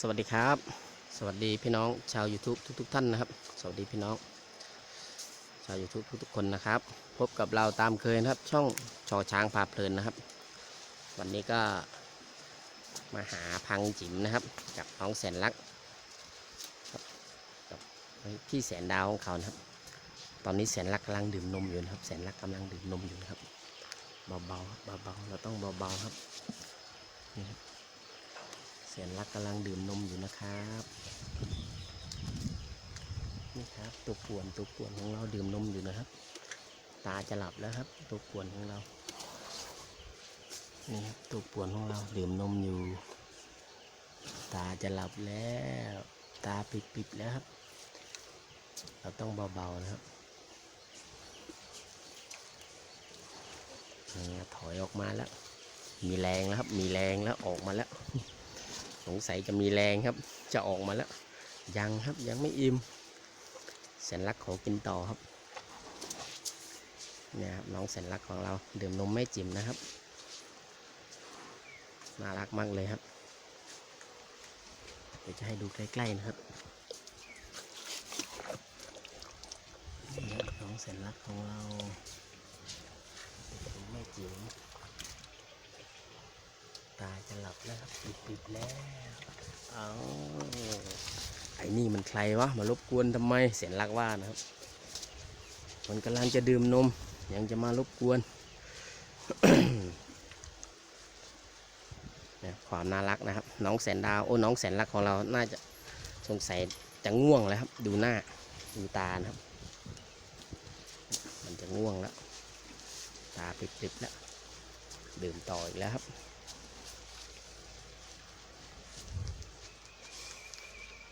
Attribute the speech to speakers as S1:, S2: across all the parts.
S1: สวัสดีครับ สวัสดีพี่น้องชาว YouTube ทุกๆทท่านนะครับ สวัสดีพี่น้อง ชาว YouTube ทุกๆคนนะครับ พบกับเราตามเคยนะครับ ช่องชอช้างพาเพลินนะครับ วันนี้ก็มาหาพังจิ๋มนะครับ กับน้องแสนรักกับพี่แสนดาวของเขานะครับ ตอนนี้แสนรักกำลังดื่มนมอยู่นะครับ แสนรักกำลังดื่มนมอยู่นะครับเบาๆเบาๆเราต้องเบาๆครับนี่ครับ สนรักกำลังดื่มนมอยู่นะครับนี่ครับตัวป่วนตัวป่วนของเราดื่มนมอยู่นะครับ ตาจะหลับแล้วครับ ตัวป่วนของเรานี่ครับตัวป่วนของเราดื่มนมอยู่ ตาจะหลับแล้ว ตาปิดปิดแล้วครับ เราต้องเบาๆนะครับถอยออกมาแล้ว มีแรงแล้วครับ มีแรงแล้วออกมาแล้ว สงสัยจะมีแรงครับ จะออกมาแล้ว ยังครับยังไม่อิ่มแสนรักขอกินต่อครับเนี่ยครับน้องแสนรักของเราดื่มนมแม่จิ๋มนะครับน่ารักมากเลยครับเดี๋ยวจะให้ดูใกล้ๆนะครับนี่ครับน้องแสนรักของเราดื่มนมแม่จิ๋มาจะหลับแล้วครับปิดปิดๆแล้วเอาไอ้นี่มันใครวะมารบกวนทำไมเสียนรักว่านะครับ มันกำลังจะดื่มนม ยังจะมารบกวนเนี่ยความน่ารักนะครับ น้องแสนดาวโอ้น้องแสนรักของเราน่าจะสงสัยจะง่วงแล้วครับ ดูหน้าดูตานะครับ มันจะง่วงแล้ว ตาปิดๆแล้วดื่มต่ออีกแล้วครับ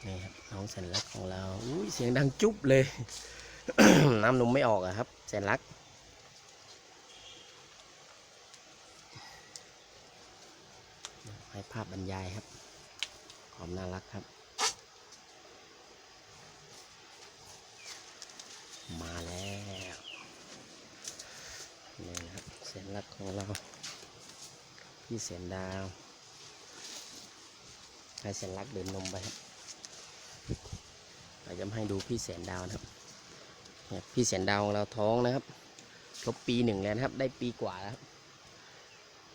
S1: นี่ครับน้องแสนรักของเราอุ้ยเสียงดังจุ๊บเลย น้ำนมไม่ออกอะครับแสนรักให้ภาพบรรยายครับความน่ารักครับ มาแล้วนี่ครับแสนรักของเรา พี่แสนดาวให้แสนรักเดินนมไปครับ เราจะให้ดูพี่แสนดาวนะครับพี่แสนดาวของเราท้องนะครับครบปีหนึ่งแล้วนะครับ ได้ปีกว่าแล้ว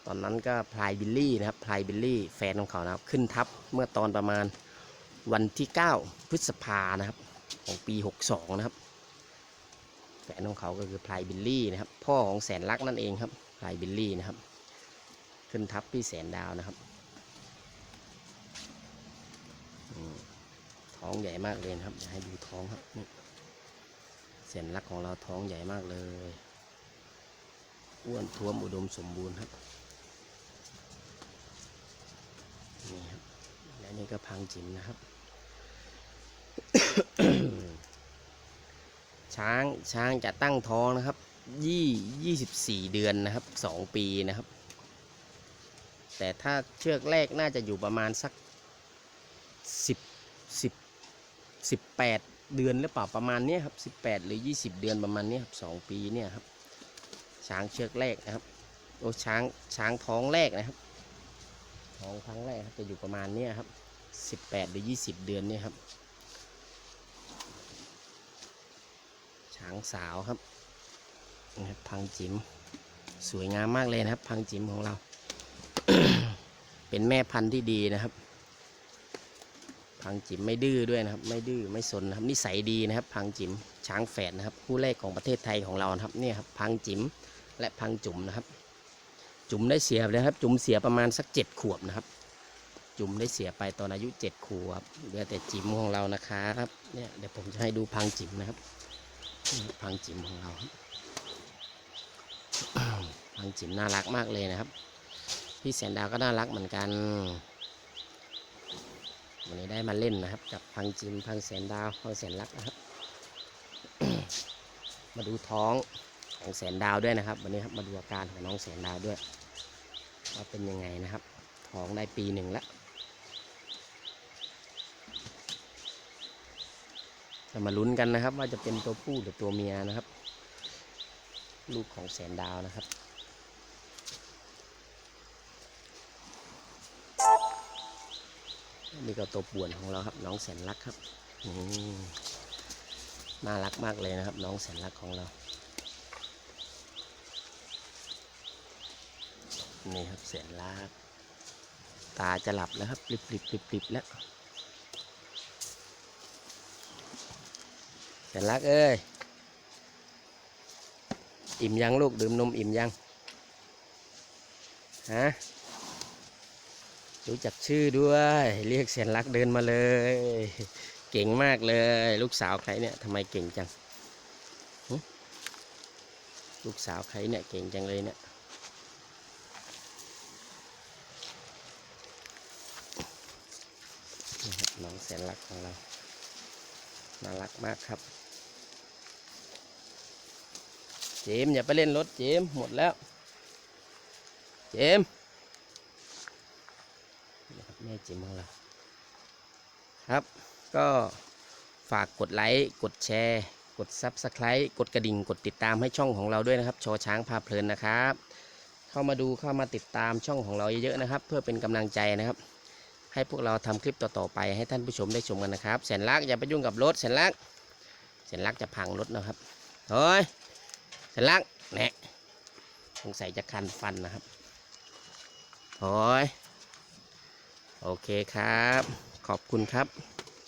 S1: ตอนนั้นก็พลายบิลลี่นะครับพลายบิลลี่แฟนของเขานะครับ ขึ้นทับเมื่อตอนประมาณวันที่ 9 พฤษภานะครับ ของปี 62 นะครับแฟนของเขาก็คือพลายบิลลี่นะครับ พ่อของแสนรักนั่นเองครับพลายบิลลี่นะครับ ขึ้นทับพี่แสนดาวนะครับอืม ท้องใหญ่มากเลยครับอยากให้ดูท้องครับนี่เส้นรักของเราท้องใหญ่มากเลยอ้วนท้วมอุดมสมบูรณ์ครับนี่ครับและนี่ก็พังจิ๋มนะครับ ช้างช้างจะตั้งท้องนะครับยี่ยี่สิบสี่เดือนนะครับสองปีนะครับ แต่ถ้าเชือกแรกน่าจะอยู่ประมาณสักสิบสิบ สิบแปดเดือนหรือเปล่าประมาณนี้ครับสิบแปดหรือยี่สิบเดือนประมาณนี้ครับสองปีเนี่ยครับ ช้างเชือกแรกนะครับโอ้ช้างช้างท้องแรกนะครับ ท้องครั้งแรกครับจะอยู่ประมาณนี้ครับสิบแปดหรือยี่สิบเดือนเนี่ยครับ ช้างสาวครับนะครับพังจิ๋มสวยงามมากเลยนะครับ พังจิ๋มของเรา เป็นแม่พันธุ์ที่ดีนะครับ พังจิ๋มไม่ดื้อด้วยนะครับ ไม่ดื้อไม่สนนะครับนิสัยดีนะครับ พังจิ๋มช้างแฝดนะครับ คู่แรกของประเทศไทยของเรานะครับเนี่ยครับพังจิ๋มและพังจุ๋มนะครับ จุ๋มได้เสียไปแล้วครับ จุ๋มเสียประมาณสักเจ็ดขวบนะครับ จุ๋มได้เสียไปตอนอายุเจ็ดขวบเหลือแต่จิ๋มของเรานะครับเนี่ยเดี๋ยวผมจะให้ดูพังจิ๋มนะครับพังจิ๋มของเราพังจิ๋มน่ารักมากเลยนะครับ พี่แสนดาวก็น่ารักเหมือนกัน วันนี้ได้มาเล่นนะครับ กับพังจิมพังแสนดาวพังแสนรักนะครับ มาดูท้องของแสนดาวด้วยนะครับ วันนี้ครับมาดูอาการของน้องแสนดาวด้วยว่าเป็นยังไงนะครับ ท้องได้ปีหนึ่งแล้วจะมาลุ้นกันนะครับ ว่าจะเป็นตัวผู้หรือตัวเมียนะครับ ลูกของแสนดาวนะครับ นี่ก็ตัวป่วนของเราครับ น้องแสนรักครับน่ารักมากเลยนะครับ น้องแสนรักของเรา นี่ครับแสนรัก ตาจะหลับแล้วครับปลิบปลิบปลิบปลิบแล้ว แสนรักเอ้ย อิ่มยังลูกดื่มนมอิ่มยัง ฮะ รู้จักชื่อด้วย เรียกแสนรักเดินมาเลย เก่งมากเลย ลูกสาวใครเนี่ยทำไมเก่งจังลูกสาวใครเนี่ยเก่งจังเลยเนี่ยน้องแสนรักของเรา น่ารักมากครับ เจมส์อย่าไปเล่นรถเจมส์หมดแล้ว เจมส์ ม่เจมส์ของเราครับ ก็ฝากกดไลค์กดแชร์ กด Subscribe กดกระดิ่งกดติดตามให้ช่องของเราด้วยนะครับ ชอช้างพาเพลินนะครับ เข้ามาดูเข้ามาติดตามช่องของเราเยอะๆนะครับ เพื่อเป็นกำลังใจนะครับ ให้พวกเราทำคลิปต่อๆไปให้ท่านผู้ชมได้ชมกันนะครับแสนลักอย่าไปยุ่งกับรถแสนลักแสนลักจะพังรถนะครับเฮ้ยแสนลักแหนะสงสัยจะคันฟันนะครับโอ้ย โอเคครับ ขอบคุณครับ